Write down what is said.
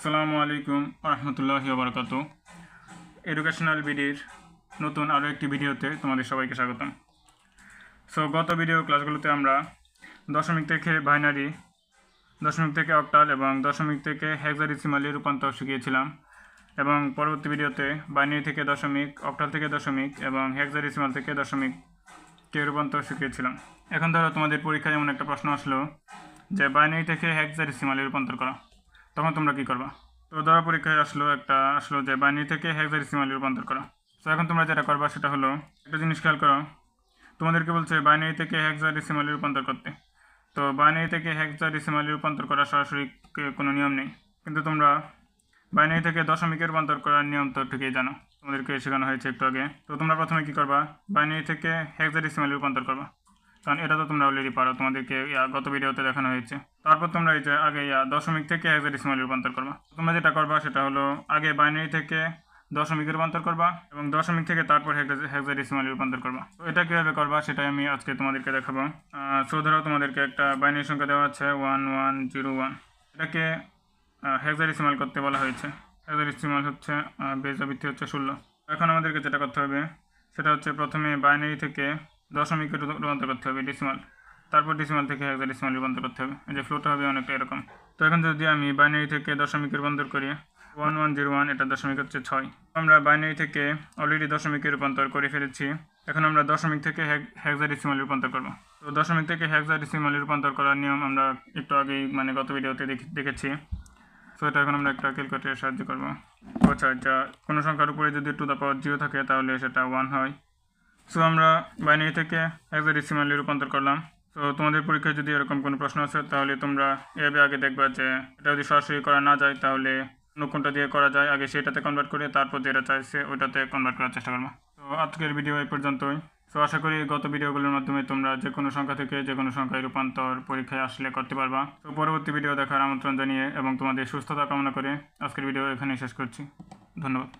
আসসালামু আলাইকুম রহমতুল্লাহি বারকাত এডুকেশনাল বিডির নতুন আরও একটি ভিডিওতে তোমাদের সবাইকে স্বাগতম। সো গত ভিডিও ক্লাসগুলোতে আমরা দশমিক থেকে বাইনারি দশমিক থেকে অক্টাল এবং দশমিক থেকে হেক্সাডেসিমালি রূপান্তর শিখিয়েছিলাম এবং পরবর্তী ভিডিওতে বাইনারি থেকে দশমিক অক্টাল থেকে দশমিক এবং হেক্সাডেসিমাল থেকে দশমিক কে রূপান্তর শিখিয়েছিলাম। এখন ধরো তোমাদের পরীক্ষায় এমন একটা প্রশ্ন আসলো যে বাইনারি থেকে হেক্সাডেসিমালে রূপান্তর করা। তখন তোমরা কি করবা? তো ধরো পরীক্ষায় আসলো একটা, আসলো যে বাইনারি থেকে হেক্সাডেসিমালে রূপান্তর করা। তো এখন তোমরা যেটা করবা সেটা হলো, একটা জিনিস খেয়াল করো, তোমাদেরকে বলছে বাইনারি থেকে হেক্সাডেসিমালে রূপান্তর করতে। তো বাইনারি থেকে হেক্সাডেসিমালে রূপান্তর করা সরাসরি কোনো নিয়ম নেই। কিন্তু তোমরা বাইনারি থেকে দশমিকে রূপান্তর করার নিয়ম তো ঠিকই জানো। তোমাদেরকে শেখানো হয়েছে একটু আগে। তো তোমরা প্রথমে কি করবা? বাইনারি থেকে হেক্সাডেসিমালে রূপান্তর করবা। কারণ এটা তো তোমরা অলরেডি পারো, তোমাদেরকে গত ভিডিওতে দেখানো হয়েছে। তারপর তোমরা এই যে আগে, ইয়া, দশমিক থেকে হেক্সাডেসিমালে রূপান্তর করবা। তোমরা যেটা করবা, সেটা হলো আগে বাইনারি থেকে দশমিকে রূপান্তর করবা এবং দশমিক থেকে তারপর হেক্সাডেসিমালে রূপান্তর করবা। তো এটা কীভাবে করবা, সেটাই আমি আজকে তোমাদেরকে দেখাবো। সো ধরো তোমাদেরকে একটা বাইনারি সংখ্যা দেওয়া আছে ওয়ান ওয়ান জিরো ওয়ান এটাকে হেক্সাডেসিমাল করতে বলা হয়েছে। হেক্সাডেসিমাল হচ্ছে বেজা ভিত্তি হচ্ছে ষোলো। এখন আমাদেরকে যেটা করতে হবে, সেটা হচ্ছে প্রথমে বাইনারি থেকে দশমিকে রূ- রূপান্তর করতে হবে? ডিসিমাল তারপর ডিসিমাল থেকে হেক্সাডেসিমাল রূপান্তর করতে হবে। যে ফ্লোটা হবে অনেকটা এরকম। তো এখন যদি আমি বাইনারি থেকে দশমিক রূপান্তর করি ওয়ান ওয়ান জিরো ওয়ান এটা দশমিক হচ্ছে ছয়। আমরা বাইনারি থেকে অলরেডি দশমিকে রূপান্তর করে ফেলেছি। এখন আমরা দশমিক থেকে হেক্সাডেসিমাল রূপান্তর করব। তো দশমিক থেকে হেক্সাডেসিমাল রূপান্তর করার নিয়ম আমরা একটু আগেই মানে গত ভিডিওতে দেখে- দেখেছি। তো এটা এখন আমরা একটা ক্যালকুলেটারের সাহায্য করব। আচ্ছা যা কোনো সংখ্যার উপরে যদি টু দ্য পাওয়ার জিরো থাকে, তাহলে সেটা ওয়ান হয়। সো আমরা বাইনারি থেকে হেক্সাডেসিমালে রূপান্তর করলাম। তো তোমাদের পরীক্ষায় যদি এরকম কোনো প্রশ্ন আছে তাহলে তোমরা এভাবে আগে দেখবা যে এটা যদি সরাসরি করা না যায়, তাহলে অন্য কোনটা দিয়ে করা যায়। আগে সেটাতে কনভার্ট করে তারপর যেটা চাইছে ওইটাতে কনভার্ট করার চেষ্টা করব। তো আজকের ভিডিও এই পর্যন্তই। তো আশা করি গত ভিডিওগুলোর মাধ্যমে তোমরা যে কোনো সংখ্যা থেকে যে কোনো সংখ্যায় রূপান্তর পরীক্ষায় আসলে করতে পারবা। তো পরবর্তী ভিডিও দেখার আমন্ত্রণ জানিয়ে এবং তোমাদের সুস্থতা কামনা করে আজকের ভিডিও এখানেই শেষ করছি। ধন্যবাদ।